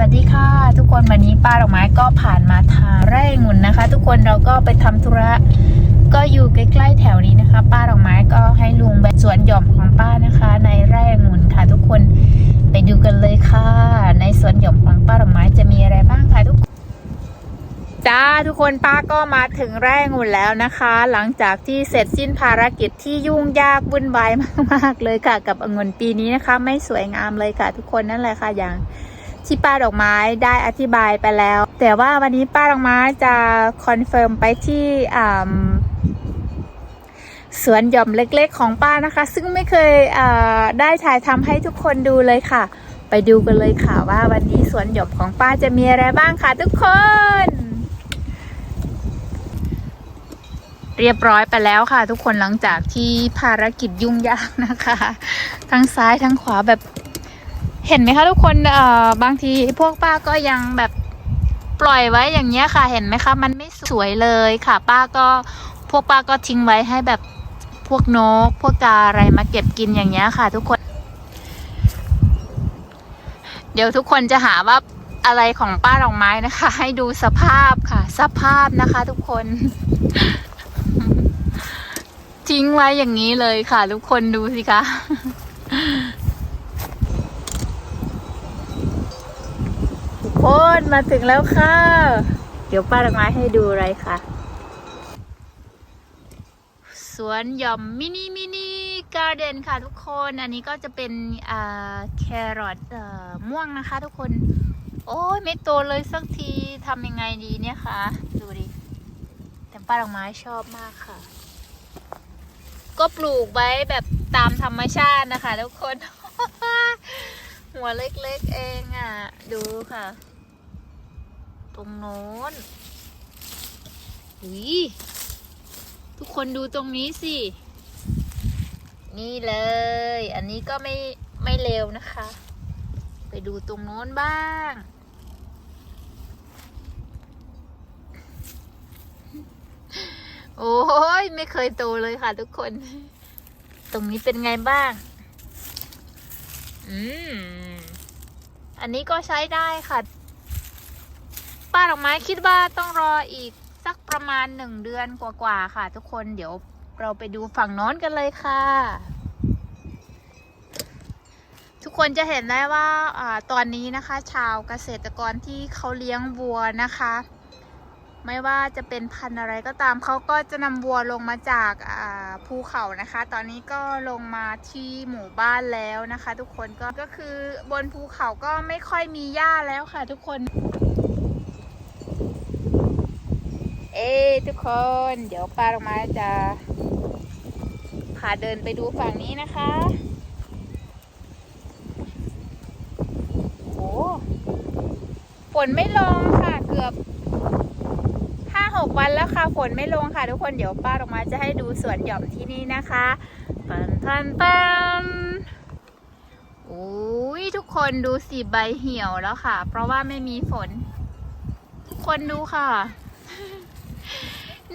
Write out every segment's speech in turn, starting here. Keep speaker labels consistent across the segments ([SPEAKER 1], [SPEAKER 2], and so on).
[SPEAKER 1] วัสดีค่ะ ทุกคนวันนี้ป้าดอกไม้ก็ผ่านมาทาไร่งุ่นนะคะ ทุกคนเราก็ไปทำธุระก็อยู่ใกล้ๆแถวนี้นะคะ ป้าดอกไม้ก็ให้ลุงไปสวนหย่อมของป้านะคะ ในไร่งุ่นค่ะ ทุกคนไปดูกันเลยค่ะ ในสวนหย่อมของป้าดอกไม้จะมีอะไรบ้างคะทุกคนจ้าทุกคนป้าก็มาถึงไร่งุ่นแล้วนะคะ หลังจากที่เสร็จสิ้นภารกิจที่ยุ่งยากวุ่นวายมากๆเลยค่ะ กับองุ่นปีนี้นะคะ ไม่สวยงามเลยค่ะ ทุกคนนั่นแหละค่ะอย่าง ที่ป้าดอกไม้ได้อธิบายไปแล้ว แต่ว่าวันนี้ป้าดอกไม้จะคอนเฟิร์มไปที่สวนหย่อมเล็กๆของป้านะคะ ซึ่งไม่เคยได้ถ่ายทำให้ทุกคนดูเลยค่ะ ไปดูกันเลยค่ะว่าวันนี้สวนหย่อมของป้าจะมีอะไรบ้างค่ะทุกคน เรียบร้อยไปแล้วค่ะ ทุกคนหลังจากที่ภารกิจยุ่งยากนะคะ ทั้งซ้ายทั้งขวาแบบ เห็นไหมคะทุกคนเอ่อบางทีพวกป้าก็ยังแบบปล่อยไว้อย่างเงี้ยค่ะ เห็นไหมคะ มันไม่สวยเลยค่ะ ป้าก็พวกป้าก็ทิ้งไว้ให้แบบพวกนก พวกกาอะไรมาเก็บกินอย่างเงี้ยค่ะ ทุกคน เดี๋ยวทุกคนจะหาว่าอะไรของป้าดอกไม้นะคะ ให้ดูสภาพค่ะ สภาพนะคะ ทุกคน ทิ้งไว้อย่างนี้เลยค่ะ ทุกคนดูสิคะ ทุก คนมาถึงแล้วค่ะ เดี๋ยวป้าดอกไม้ให้ดูอะไรค่ะ สวนหย่อมมินิมินิการ์เดนค่ะทุกคน อันนี้ก็จะเป็นแครอทม่วงนะคะทุกคน โอ้ยไม่โตเลยสักทีทำยังไงดีเนี่ยคะดูดิ แต่ป้าดอกไม้ชอบมากค่ะ ก็ปลูกไว้แบบตามธรรมชาตินะคะทุกคนหัวเล็กๆเองอะ ดูค่ะ ตรงโน้นอุ้ยทุกคนดูตรงนี้สิ นี่เลย อันนี้ก็ไม่ไม่เร็วนะคะ ไปดูตรงโน้นบ้างโอ้ยไม่เคยโตเลยค่ะทุกคน ตรงนี้เป็นไงบ้าง อืม อันนี้ก็ใช้ได้ค่ะ ป้าดอกไม้คิดว่าต้องรออีกสักประมาณหนึ่งเดือนกว่าๆค่ะ ทุกคนเดี๋ยวเราไปดูฝั่งโน้นกันเลยค่ะ ทุกคนจะเห็นได้ว่าอตอนนี้นะคะ ชาวเกษตรกรที่เขาเลี้ยงวัวนะคะ ไม่ว่าจะเป็นพันธุ์อะไรก็ตามเขาก็จะนำวัวลงมาจากภูเขานะคะ ตอนนี้ก็ลงมาที่หมู่บ้านแล้วนะคะ ทุกคนก็ก็คือบนภูเขาก็ไม่ค่อยมีหญ้าแล้วค่ะ ทุกคน เอ้ทุกคน เดี๋ยวป้าลงมาจะพาเดินไปดูฝั่งนี้นะคะโอ้ฝนไม่ลงค่ะเกือบห้าหกวันแล้วค่ะฝนไม่ลงค่ะ ทุกคนเดี๋ยวป้าออกมาจะให้ดูสวนหย่อมที่นี่นะคะปันปันปันโอ้ยทุกคนดูสิใบเหี่ยวแล้วค่ะ เพราะว่าไม่มีฝน ทุกคนดูค่ะ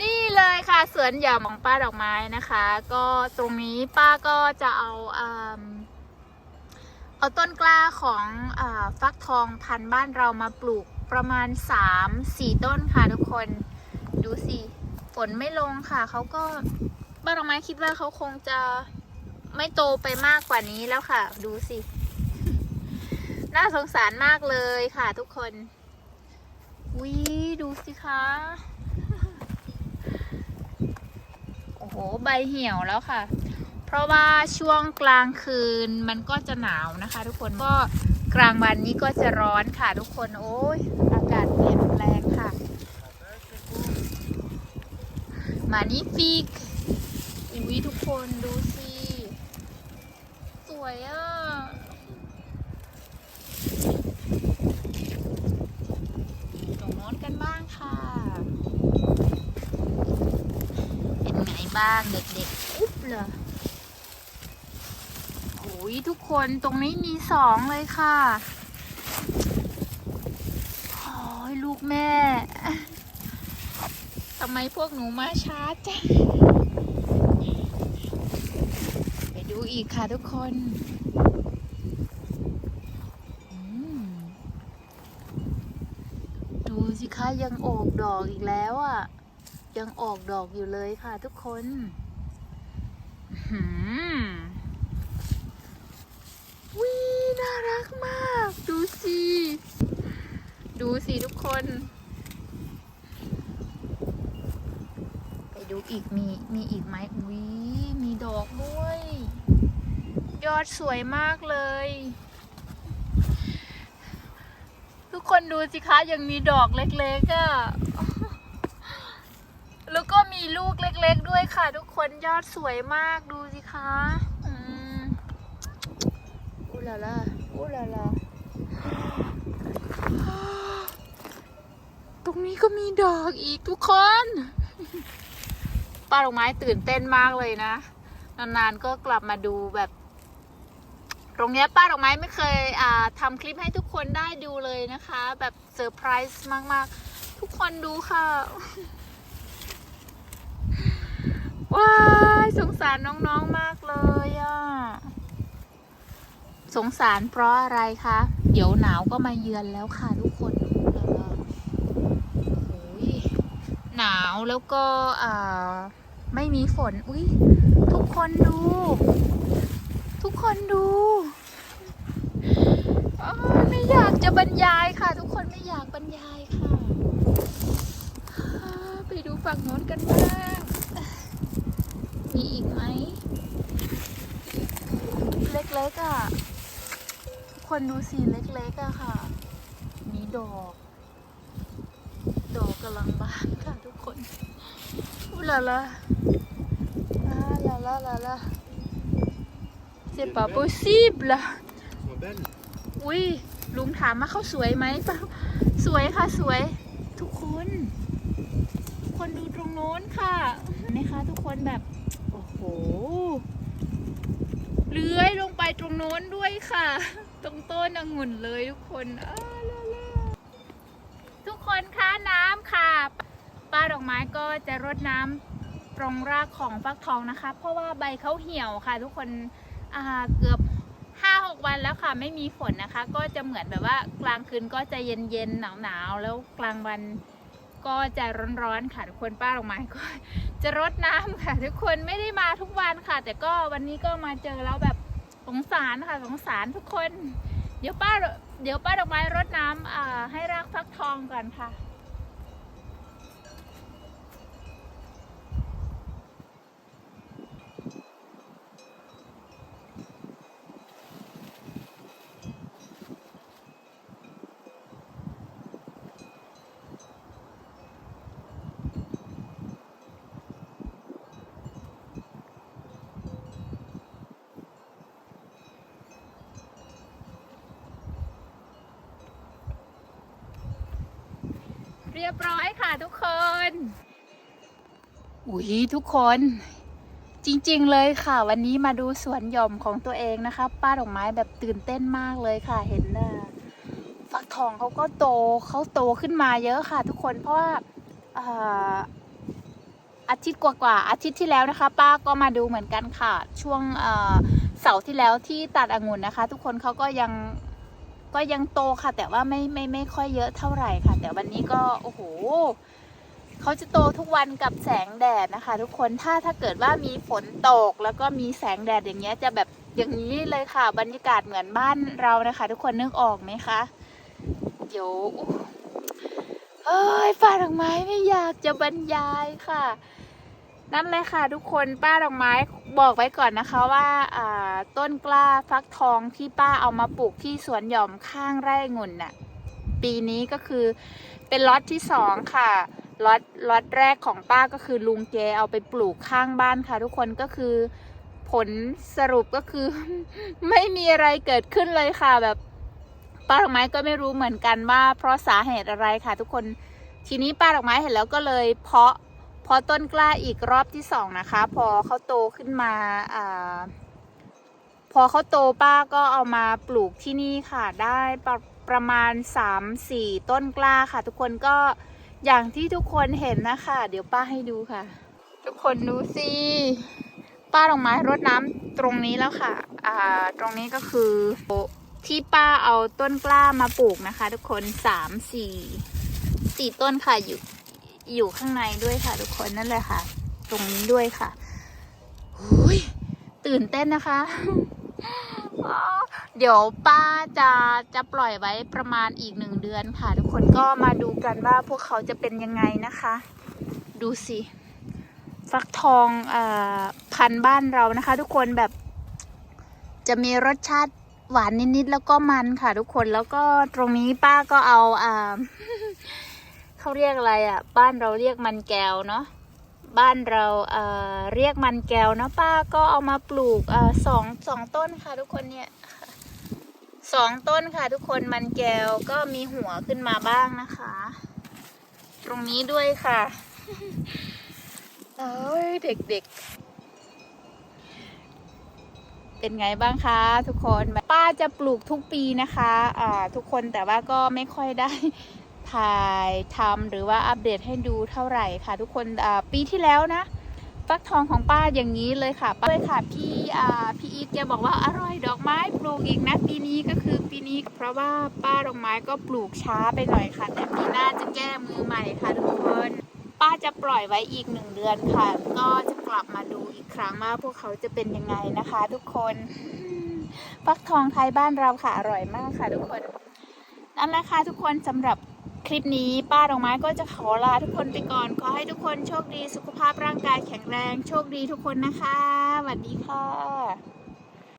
[SPEAKER 1] นี่เลยค่ะสวนหย่อมของป้าดอกไม้นะคะ ก็ตรงนี้ป้าก็จะเอาอ่าเอาต้นกล้าของอฟักทองพันบ้านเรามาปลูกประมาณ 3-4 ต้นค่ะทุกคนดูสิฝนไม่ลงค่ะเขาก็บ้านดอกไม้คิดว่าเขาคงจะไม่โตไปมากกว่านี้แล้วค่ะ ดูสิ น่าสงสารมากเลยค่ะทุกคนวิดูสิคะ โอ้โหใบเหี่ยวแล้วค่ะ เพราะว่าช่วงกลางคืนมันก็จะหนาวนะคะ ทุกคนก็กลางวันนี้ก็จะร้อนค่ะทุกคนโอ้ยอากาศเปลี่ยนแปลงค่ะ มานี่ฟิกอุ้ยทุกคนดูสิ สวยอะ ตรงโน้นกันบ้างค่ะ เป็นไง บ้างเด็กๆอุ๊บเลยโอ้ยทุกคนตรงนี้มีสองเลยค่ะโอ้ยลูกแม่ทำไมพวกหนูมาช้าจังไปดูอีกค่ะทุกคนอืมสิคะยังออกดอกอีกแล้วอะ ยังออกดอกอยู่เลยค่ะทุกคนหืมวิน่ารักมาก ดูสิ ดูสิทุกคน ไปดูอีกมีมีอีกไหมวิมีดอกด้วย ยอดสวยมากเลย ทุกคนดูสิคะ ยังมีดอกเล็กๆอะ่ะ แล้วก็มีลูกเล็กๆด้วยค่ะ ทุกคนยอดสวยมากดูสิคะอืมอู้ลาลาอู้ลาลาตรงนี้ก็มีดอกอีกทุกคนป้าดอกไม้ตื่นเต้นมากเลยนะ นานๆก็กลับมาดูแบบ ตรงเนี้ยป้าดอกไม้ไม่เคยอ่าทำคลิปให้ทุกคนได้ดูเลยนะคะ แบบเซอร์ไพรส์มากๆ ทุกคนดูค่ะ ว้ายสงสารน้องๆมากเลยอะ สงสารเพราะอะไรคะ เดี๋ยวหนาวก็มาเยือนแล้วค่ะทุกคนหนาวแล้วก็อ่าไม่มีฝน อุ้ยทุกคนดู ทุกคนดูอ้าไม่อยากจะบรรยายค่ะ ทุกคนไม่อยากบรรยายค่ะ ไปดูฝั่งโน้นกันบ้าง มีอีกไหม เล็กๆอะ คนดูสีเล็กๆอะค่ะ มีดอก ดอกกำลังบานค่ะทุกคนอุลาลาอ่าลาลาลาลา C'est pas possible อุ้ยลุงถามว่าเขาสวยไหมเปล่าสวยค่ะสวย ทุกคน คนดูตรงโน้นค่ะนี่คะทุกคนแบบ หเลื้อยลงไปตรงโน้นด้วยค่ะ ตรงต้นองุ่นเลยทุกคนลาลาทุกคนคะน้ำค่ะ ป้าดอกไม้ก็จะรดน้ำตรงรากของฟักทองนะคะ เพราะว่าใบเขาเหี่ยวค่ะ ทุกคนเกือบห้าหกวันแล้วค่ะไม่มีฝนนะคะ ก็จะเหมือนแบบว่ากลางคืนก็จะเย็นเย็นหนาวหนาวๆแล้วกลางวัน ก็จะร้อนๆค่ะทุกคนป้าดอกไม้ก็จะรดน้ำค่ะ ทุกคนไม่ได้มาทุกวันค่ะ แต่ก็วันนี้ก็มาเจอแล้วแบบสงสารค่ะสงสารทุกคน เดี๋ยวป้าเดี๋ยวป้าดอกไม้รดน้ำอ่าให้รากฟักทองก่อนค่ะ รียบร้อยค่ะทุกคน อุ้ยทุกคน จริงๆเลยค่ะ วันนี้มาดูสวนหย่อมของตัวเองนะคะ ป้าดอกไม้แบบตื่นเต้นมากเลยค่ะ เห็นนะฟักทองเขาก็โตเขาโตขึ้นมาเยอะค่ะ ทุกคนเพราะว่าอาทิตย์กว่าๆอาทิตย์ที่แล้วนะคะ ป้าก็มาดูเหมือนกันค่ะ ช่วงเสาร์ที่แล้วที่ตัดองุ่นนะคะ ทุกคนเขาก็ยัง ก็ยังโตค่ะ แต่ว่าไม่ไม่ไม่ค่อยเยอะเท่าไหร่ค่ะ แต่วันนี้ก็โอ้โหเขาจะโตทุกวันกับแสงแดดนะคะ ทุกคนถ้าถ้าเกิดว่ามีฝนตกแล้วก็มีแสงแดดอย่างเงี้ยจะแบบอย่างนี้เลยค่ะ บรรยากาศเหมือนบ้านเรานะคะ ทุกคนนึกออกไหมคะเดี๋ยวเอ้ยป้าดอกไม้ไม่อยากจะบรรยายค่ะ นั่นเลยค่ะทุกคนป้าดอกไม้บอกไว้ก่อนนะคะว่าต้นกล้าฟักทองที่ป้าเอามาปลูกที่สวนหย่อมข้างไร่งุ่นน่ะปีนี้ก็คือเป็นล็อตที่สองค่ะล็อตล็อตแรกของป้าก็คือลุงแกเอาไปปลูกข้างบ้านค่ะ ทุกคนก็คือผลสรุปก็คือ ไม่มีอะไรเกิดขึ้นเลยค่ะแบบป้าดอกไม้ก็ไม่รู้เหมือนกันว่า เพราะสาเหตุอะไรค่ะ ทุกคนทีนี้ป้าดอกไม้เห็นแล้วก็เลยเพาะ พอต้นกล้าอีกรอบที่สองนะคะ พอเขาโตขึ้นมาอาพอเขาโตป้าก็เอามาปลูกที่นี่ค่ะ ได้ประประมาณ 3-4 ต้นกล้าค่ะ ทุกคนก็อย่างที่ทุกคนเห็นนะคะ เดี๋ยวป้าให้ดูค่ะ ทุกคนดูสิ ป้าดอกไม้รดน้ำตรงนี้แล้วค่ะ อ่า ตรงนี้ก็คือที่ป้าเอาต้นกล้ามาปลูกนะคะ ทุกคนสามสี่สี่ต้นค่ะอยู่ อยู่ข้างในด้วยค่ะทุกคนนั่นแหละค่ะ ตรงนี้ด้วยค่ะหุยตื่นเต้นนะคะอ๋อเดี๋ยวป้าจะจะปล่อยไว้ประมาณอีกหนึ่งเดือนค่ะ ทุกคนก็มาดูกันว่าพวกเขาจะเป็นยังไงนะคะ ดูสิฟักทองเอ่อพันธุ์บ้านเรานะคะ ทุกคนแบบ จะมีรสชาติหวานนิดๆแล้วก็มันค่ะ ทุกคนแล้วก็ตรงนี้ป้าก็เอาอ่า เขาเรียกอะไรอะ บ้านเราเรียกมันแก้วเนาะบ้านเราเอ่อเรียกมันแก้วเนาะป้าก็เอามาปลูกเอ่อสองสองต้นค่ะ ทุกคนเนี่ยสองต้นค่ะ ทุกคนมันแก้วก็มีหัวขึ้นมาบ้างนะคะ ตรงนี้ด้วยค่ะเอ้ยเด็กๆ เป็นไงบ้างคะ ทุกคนป้าจะปลูกทุกปีนะคะอ่าทุกคนแต่ว่าก็ไม่ค่อยได้ ถ่ายทำหรือว่าอัปเดตให้ดูเท่าไหร่ค่ะทุกคนปีที่แล้วนะฟักทองของป้าอย่างนี้เลยค่ะป้าเลยค่ะพี่พี่อีทแกบอกว่าอร่อยดอกไม้ปลูกอีกนะปีนี้ก็คือปีนี้เพราะว่าป้าดอกไม้ก็ปลูกช้าไปหน่อยค่ะ แต่ปีหน้าจะแก้มือใหม่ค่ะทุกคน ป้าจะปล่อยไว้อีกหนึ่งเดือนค่ะ ก็จะกลับมาดูอีกครั้งว่าพวกเขาจะเป็นยังไงนะคะ ทุกคนฟักทองไทยบ้านเราค่ะอร่อยมากค่ะ ทุกคนนั่นแหละค่ะทุกคนสำหรับ คลิปนี้ป้าดอกไม้ก็จะขอลาทุกคนไปก่อน ขอให้ทุกคนโชคดีสุขภาพร่างกายแข็งแรง โชคดีทุกคนนะคะสวัสดีค่ะ